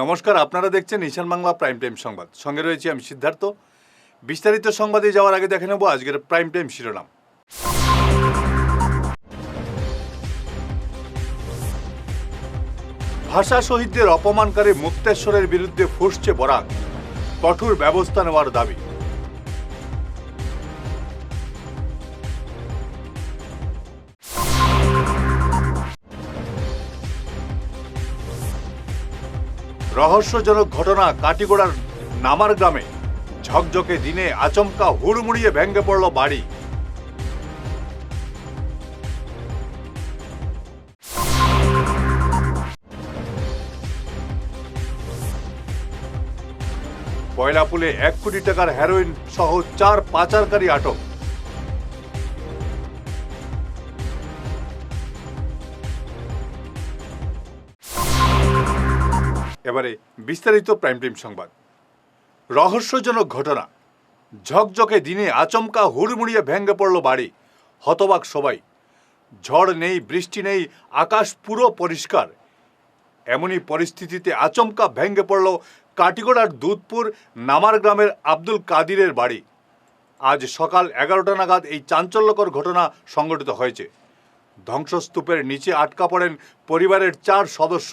নমস্কার, আপনারা দেখছেন ঈশান বাংলা প্রাইম টাইম সংবাদ। সঙ্গে রয়েছি আমি সিদ্ধার্থ। বিস্তারিত সংবাদে যাওয়ার আগে দেখে নেব আজকের প্রাইম টাইম শিরোনাম। ভাষা শহীদদের অপমানকারী মুক্তেশ্বরের বিরুদ্ধে ফুসছে বরাক কঠোর ব্যবস্থা নেওয়ার দাবি। রহস্যজনক ঘটনা কাটিগোড়ার নামার গ্রামে ঝকঝকে দিনে আচমকা হুড়মুড়িয়ে ভেঙে পড়ল বাড়ি। কয়লাপুলে এক কোটি টাকার হেরোইন সহ চার পাচারকারী আটক। এবারে বিস্তারিত প্রাইম টাইম সংবাদ। রহস্যজনক ঘটনা। ঝকঝকে দিনে আচমকা হুড়মুড়িয়ে ভেঙে পড়ল বাড়ি। হতবাক সবাই। ঝড় নেই, বৃষ্টি নেই, আকাশ পুরো পরিষ্কার। এমনই পরিস্থিতিতে আচমকা ভেঙে পড়ল কাটিগড়ার দুধপুর নামার গ্রামের আব্দুল কাদিরের বাড়ি। আজ সকাল এগারোটা নাগাদ এই চাঞ্চল্যকর ঘটনা সংঘটিত হয়েছে। ধ্বংসস্তূপের নিচে আটকা পড়েন পরিবারের চার সদস্য।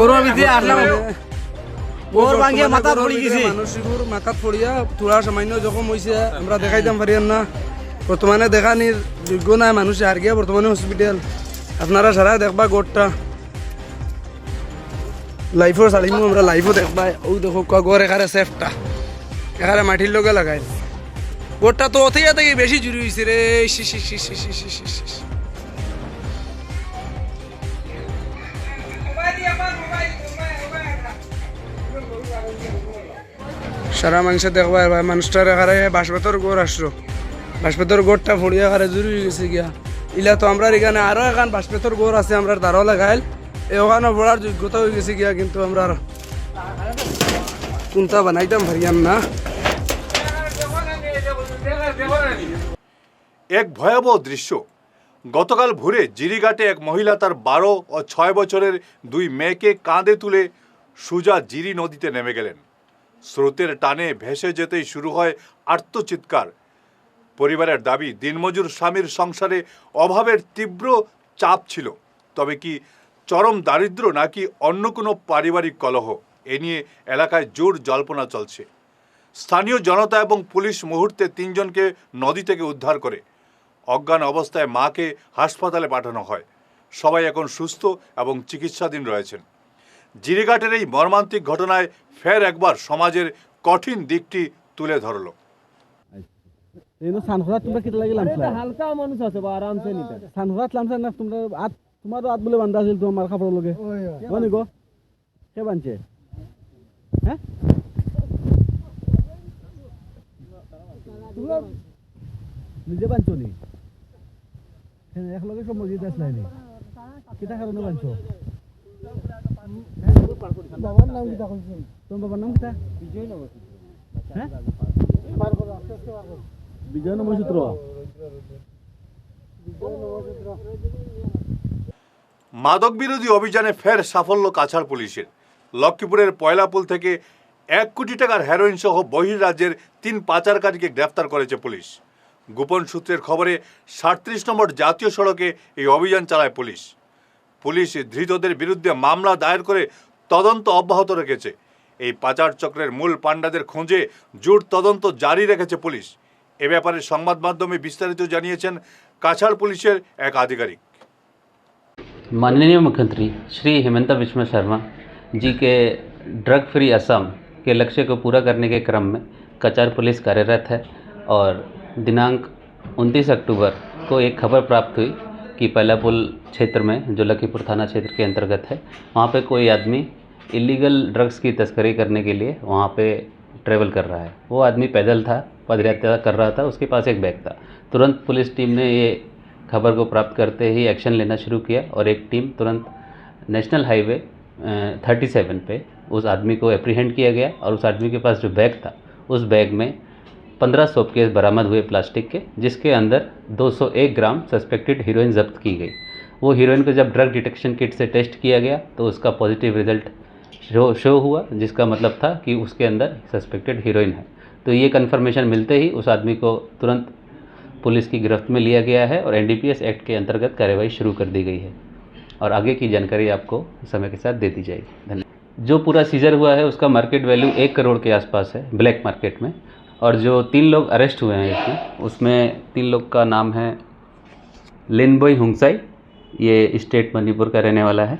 ওর ভিতরে আসলাম। ওর ভাঙিয়ে মাথা পড়ি গেছে। মানুষগুর মাথাত পড়িয়া তোরা সামান্য জখম হয়েছে আমরা দেখাইতাম পারিয়ান না। বর্তমানে দেখানির যোগ্য নাই মানুষে আর গিয়া বর্তমানে হসপিটাল আপনারা সারা দেখবা গোটটা লাইফও চালিমু আমরা লাইফও দেখবা। ও দেখো গড় এখানে সেফটা এখানে মাটির লগে লাগাই। গোটটা তো থেকে বেশি জুড়ি হয়েছে রে সারা মাংস দেখবা, এবার মানুষটার এখানে বাঁশপাতর গোড় আসলো। বাঁশপাতর গোড়টা ফড়িয়া এখানে জুড়ি গেছে গিয়া। ইলা তো আমরা এখানে আরও এখান বাঁশপাতর গোড় আছে আমরা তারও লাগাইল। এই ওখানে পড়ার যোগ্যতা হয়ে গেছে গিয়া, কিন্তু আমরা কোনটা বানাইতাম ভারিয়াম না। এক ভয়াবহ দৃশ্য। গতকাল ভোরে জিরিঘাটে এক মহিলা তার বারো ও ছয় বছরের দুই মেয়েকে কাঁধে তুলে সুজা জিরি নদীতে নেমে গেলেন। স্রোতের টানে ভেসে যেতেই শুরু হয় আর্তচিৎকার পরিবারের দাবি, দিনমজুর স্বামীর সংসারে অভাবের তীব্র চাপ ছিল। তবে কি চরম দারিদ্র্য নাকি অন্য কোনো পারিবারিক কলহ? এ নিয়ে এলাকায় জোর জল্পনা চলছে। স্থানীয় জনতা এবং পুলিশ মুহূর্তে তিনজনকে নদী থেকে উদ্ধার করে। অজ্ঞান অবস্থায় মাকে হাসপাতালে পাঠানো হয়। সবাই এখন সুস্থ এবং চিকিৎসাধীন রয়েছেন। জিরিঘাটের এই মর্মান্তিক ঘটনায় ফের একবার সমাজের কঠিন দিকটি তুলে ধরল। তোমরা কিতা লাগি লামছা? হালকা মানুষ আছে বা আরামসে নিতে। সানখরাত লামছা না তোমরা আত তোমারও আত বলে বান্ধা আছিল তোমার কাপড় লগে। হয় গো। কে বানছে? হ্যাঁ? নিজে বানছো নি? হ্যাঁ একলগে সব মসজিদ আসলাই নি কারণে বানছো? বাবার নাম কিতা কইছেন তোমার বাবার নাম কিতা বিজয় নগর হ্যাঁ? বিজয় মাদক বিরোধী অভিযানে ফের সাফল্য কাছাড় পুলিশের। লক্ষ্মীপুরের পয়লাপুল থেকে এক কোটি টাকার হেরোইন সহ বহির্রাজ্যের তিন পাচারকারীকে গ্রেফতার করেছে পুলিশ। গোপন সূত্রের খবরে সাঁত্রিশ নম্বর জাতীয় সড়কে এই অভিযান চালায় পুলিশ। পুলিশ ধৃতদের বিরুদ্ধে মামলা দায়ের করে তদন্ত অব্যাহত রেখেছে এই পাচার চক্রের মূল পাণ্ডাদের খোঁজে জোর তদন্ত জারি রেখেছে পুলিশ এ ব্যাপারে সংবাদ মাধ্যমে বিস্তারিত জানিয়েছেন কাছাড় পুলিশের এক আধিকারিক माननीय मुख्यमंत्री श्री हेमंत विश्व शर्मा जी के ड्रग फ्री असम के लक्ष्य को पूरा करने के क्रम में कचार पुलिस कार्यरत है और दिनांक 29 अक्टूबर को एक खबर प्राप्त हुई कि पहला पुल क्षेत्र में, जो लखीपुर थाना क्षेत्र के अंतर्गत है, वहाँ पे कोई आदमी इलीगल ड्रग्स की तस्करी करने के लिए वहाँ पे ट्रेवल कर रहा है। वो आदमी पैदल था, पदयात्रा कर रहा था, उसके पास एक बैग था। तुरंत पुलिस टीम ने ये खबर को प्राप्त करते ही एक्शन लेना शुरू किया और एक टीम तुरंत नेशनल हाईवे थर्टी सेवन उस आदमी को अप्रीहेंड किया गया और उस आदमी के पास जो बैग था, उस बैग में पंद्रह सोप केस बरामद हुए प्लास्टिक के, जिसके अंदर 201 ग्राम सस्पेक्टेड हीरोइन जब्त की गई। वो हीरोइन को जब ड्रग डिटेक्शन किट से टेस्ट किया गया तो उसका पॉजिटिव रिज़ल्ट शो शो हुआ, जिसका मतलब था कि उसके अंदर सस्पेक्टेड हीरोइन है। तो ये कन्फर्मेशन मिलते ही उस आदमी को तुरंत पुलिस की गिरफ्त में लिया गया है और एनडीपीएस एक्ट के अंतर्गत कार्रवाई शुरू कर दी गई है। और आगे की जानकारी आपको समय के साथ दे दी जाएगी। धन्यवाद। जो पूरा सीजर हुआ है, उसका मार्केट वैल्यू एक करोड़ के आसपास है ब्लैक मार्केट में। और जो तीन लोग अरेस्ट हुए हैं इसमें उसमें तीन लोग का नाम है लिनबोई हुंगसाई ये स्टेट मणिपुर का रहने वाला है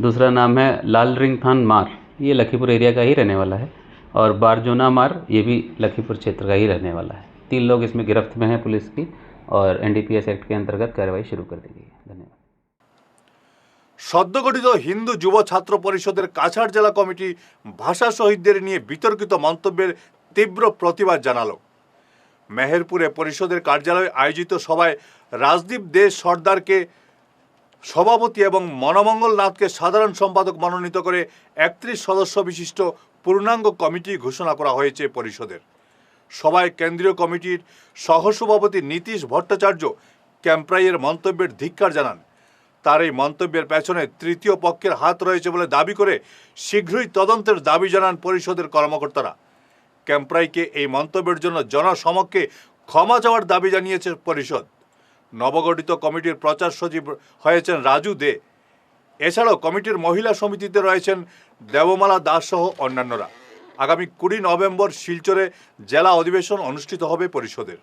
दूसरा नाम है लाल रिंग थान मार ये लखीपुर एरिया का ही रहने वाला है और बारजोना मार ये भी लखीपुर क्षेत्र का ही रहने वाला है तीन लोग इसमें गिरफ्त में हैं पुलिस की और एनडीपीएस एक्ट के अंतर्गत कार्रवाई शुरू कर दी गई है धन्यवाद সদ্যগঠিত হিন্দু যুব ছাত্র পরিষদের কাছাড় জেলা কমিটি ভাষা শহীদদের নিয়ে বিতর্কিত মন্তব্যের তীব্র প্রতিবাদ জানালো। মেহেরপুরে পরিষদের কার্যালয়ে আয়োজিত সভায় রাজদীপ দে সর্দারকে সভাপতি এবং মনমঙ্গল নাথকে সাধারণ সম্পাদক মনোনীত করে একত্রিশ সদস্য বিশিষ্ট পূর্ণাঙ্গ কমিটি ঘোষণা করা হয়েছে পরিষদের। সভায় কেন্দ্রীয় কমিটির সহসভাপতি নীতিশ ভট্টাচার্য ক্যাম্প্রাইয়ের মন্তব্যের ধিক্কার জানান। তার এই মন্তব্যের পেছনে তৃতীয় পক্ষের হাত রয়েছে বলে দাবি করে শীঘ্রই তদন্তের দাবি জানান পরিষদের কর্মকর্তারা। ক্যাম্প্রাইকে এই মন্তব্যের জন্য জনসমক্ষে ক্ষমা চাওয়ার দাবি জানিয়েছে পরিষদ। নবগঠিত কমিটির প্রচার সচিব হয়েছেন রাজু দে। এছাড়াও কমিটির মহিলা সমিতিতে রয়েছেন দেবমালা দাস সহ অন্যান্যরা। আগামী কুড়ি নভেম্বর শিলচরে জেলা অধিবেশন অনুষ্ঠিত হবে পরিষদের।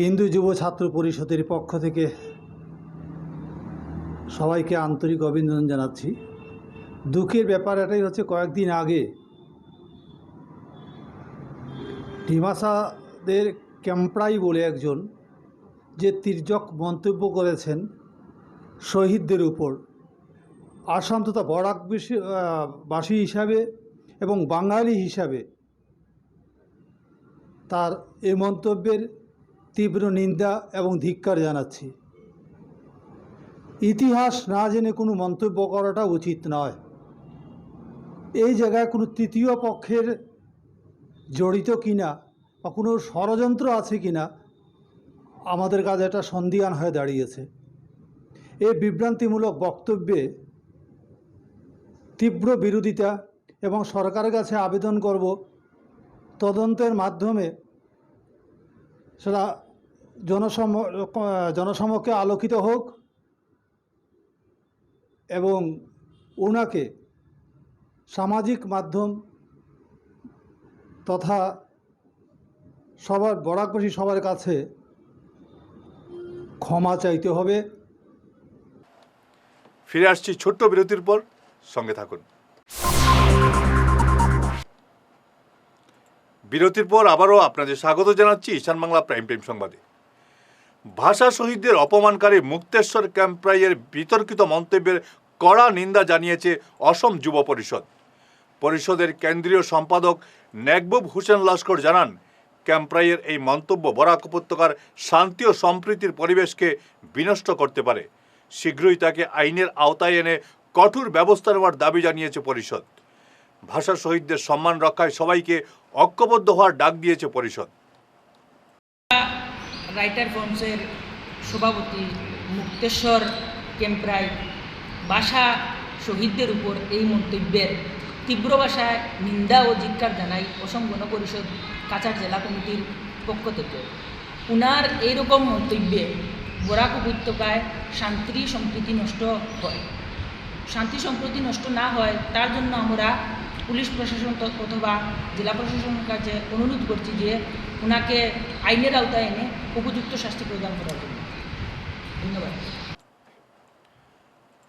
হিন্দু যুব ছাত্র পরিষদের পক্ষ থেকে সবাইকে আন্তরিক অভিনন্দন জানাচ্ছি। দুঃখের ব্যাপার এটাই হচ্ছে কয়েকদিন আগে ডিমাসাদের ক্যাম্পড়াই বলে একজন যে তির্যক মন্তব্য করেছেন শহীদদের উপর। আসাম তথা বরাক বাসী হিসাবে এবং বাঙালি হিসাবে তার এই মন্তব্যের তীব্র নিন্দা এবং ধিক্কার জানাচ্ছি। ইতিহাস না জেনে কোনো মন্তব্য করাটা উচিত নয়। এই জায়গায় কোনো তৃতীয় পক্ষের জড়িত কিনা বা কোনো ষড়যন্ত্র আছে কিনা, আমাদের কাছে একটা সন্দিহান হয়ে দাঁড়িয়েছে। এই বিভ্রান্তিমূলক বক্তব্যে তীব্র বিরোধিতা এবং সরকারের কাছে আবেদন করব, তদন্তের মাধ্যমে সেটা জনসম, জনসমক্ষে আলোকিত হোক এবং ওনাকে সামাজিক মাধ্যম তথা সবার বরাকবাসী সবার কাছে ক্ষমা চাইতে হবে। ফিরে আসছি ছোট্ট বিরতির পর। সঙ্গে থাকুন। বিরতির পর আবারও আপনাদের স্বাগত জানাচ্ছি ঈশান বাংলা প্রাইম টাইম সংবাদে। ভাষা শহীদদের অপমানকারী মুক্তেশ্বর ক্যাম্প্রাইয়ের বিতর্কিত মন্তব্যের কড়া নিন্দা জানিয়েছে অসম যুব পরিষদ। পরিষদের কেন্দ্রীয় সম্পাদক নেকবুব হোসেন লস্কর জানান, ক্যাম্প্রাইয়ের এই মন্তব্য বরাক উপত্যকার শান্তি ও সম্প্রীতির পরিবেশকে বিনষ্ট করতে পারে। শীঘ্রই তাকে আইনের আওতায় এনে কঠোর ব্যবস্থা নেওয়ার দাবি জানিয়েছে পরিষদ। ভাষা শহীদদের সম্মান রক্ষায় সবাইকে ঐক্যবদ্ধ হওয়ার ডাক দিয়েছে পরিষদ। রাইটার ফ্রন্টসের সভাপতি মুক্তেশ্বর কেম্প্রাই ভাষা শহীদদের উপর এই মন্তব্যের তীব্র ভাষায় নিন্দা ও ধিক্কার জানাই অসম গণ পরিষদ কাছাড় জেলা কমিটির পক্ষ থেকে। উনার এইরকম মন্তব্যে বরাক উপত্যকায় শান্তি সম্প্রীতি নষ্ট হয়। শান্তি সম্প্রীতি নষ্ট না হয়, তার জন্য আমরা পুলিশ প্রশাসন অথবা জেলা প্রশাসনের কাছে অনুরোধ করছি যে ওনাকে আইনের আওতায় এনে উপযুক্ত শাস্তি প্রদান করার জন্য। ধন্যবাদ।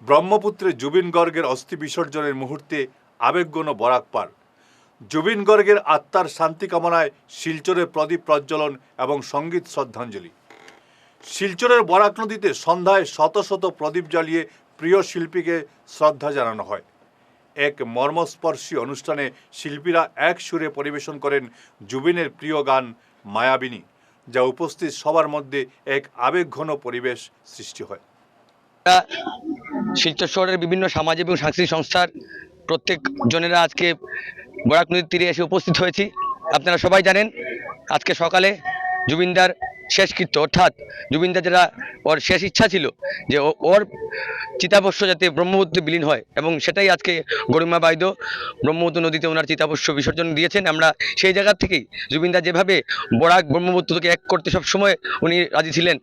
ব্রহ্মপুত্রে জুবিন গর্গের অস্থি বিসর্জনের মুহূর্তে আবেগগণ বরাক পার। জুবিন গর্গের আত্মার শান্তি কামনায় শিলচরে প্রদীপ প্রজ্বলন এবং সংগীত শ্রদ্ধাঞ্জলি। শিলচরের বরাক নদীতে সন্ধ্যায় শত শত প্রদীপ জ্বালিয়ে প্রিয় শিল্পীকে শ্রদ্ধা জানানো হয়। এক মর্মস্পর্শী অনুষ্ঠানে শিল্পীরা এক সুরে পরিবেশন করেন জুবিনের প্রিয় গান মায়াবিনী, যা উপস্থিত সবার মধ্যে এক আবেগঘন পরিবেশ সৃষ্টি হয়। শিলচর শহরের বিভিন্ন সামাজিক এবং সাংস্কৃতিক সংস্থার প্রত্যেক জনেরা আজকে বরাক নদীর তীরে এসে উপস্থিত হয়েছি। আপনারা সবাই জানেন, আজকে সকালে জুবিনদার শেষকৃত্য অর্থাৎ জুবিনদার যেটা ওর শেষ ইচ্ছা ছিল যে ওর চিতাবস্য যাতে ব্রহ্মপুত্রে বিলীন হয় এবং সেটাই আজকে গরিমা বাইদ ব্রহ্মপুত্র নদীতে ওনার চিতাবস্য বিসর্জন দিয়েছেন। আমরা সেই জায়গা থেকেই জুবিনদার যেভাবে বরাক ব্রহ্মপুত্রকে এক করতে সব সময় উনি রাজি ছিলেন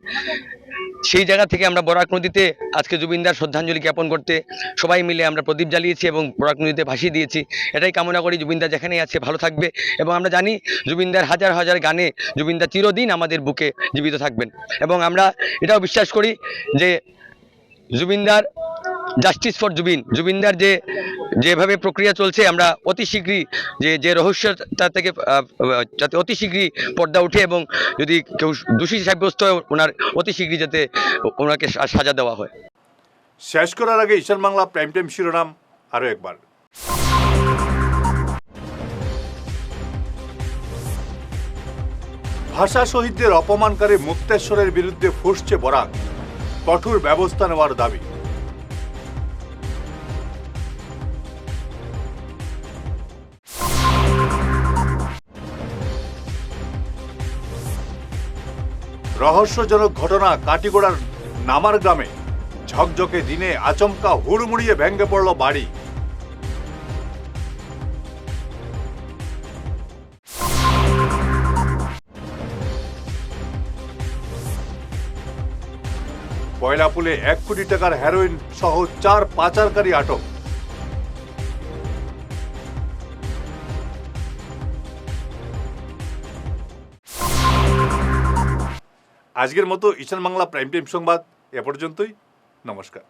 সেই জায়গা থেকে আমরা বরাক নদীতে আজকে জুবিনদার শ্রদ্ধাঞ্জলি জ্ঞাপন করতে সবাই মিলে আমরা প্রদীপ জ্বালিয়েছি এবং বরাক নদীতে ভাসিয়ে দিয়েছি। এটাই কামনা করি জুবিনদার যেখানেই আছে ভালো থাকবে এবং আমরা জানি জুবিনদার হাজার হাজার গানে জুবিনদার চিরদিন আমাদের বুকে জীবিত থাকবেন। এবং আমরা এটাও বিশ্বাস করি যে জুবিনদার জাস্টিস ফর জুবিন জুবিনদার যে, যেভাবে প্রক্রিয়া চলছে, আমরা অতি শীঘ্রই যে যে রহস্য তার থেকে যাতে অতি শীঘ্রই পর্দা উঠে এবং যদি কেউ দোষী সাব্যস্ত হয়, ওনার অতি শীঘ্রই যাতে ওনাকে সাজা দেওয়া হয়। শেষ করার আগে ঈশান বাংলা প্রাইম টাইম শিরোনাম আরও একবার। ভাষা শহীদদের অপমানকারী মুক্তেশ্বরের বিরুদ্ধে ফুসছে বরাক। কঠোর ব্যবস্থা নেওয়ার দাবি। রহস্যজনক ঘটনা কাটিগোড়ার নামার গ্রামে ঝকঝকে দিনে আচমকা হুড়মুড়িয়ে ভেঙে পড়ল বাড়ি। কয়লাপুলে এক কোটি টাকার হেরোইন সহ চার পাচারকারী আটক। আজকের মতো ঈশান বাংলা প্রাইম টাইম সংবাদ এ পর্যন্তই। নমস্কার।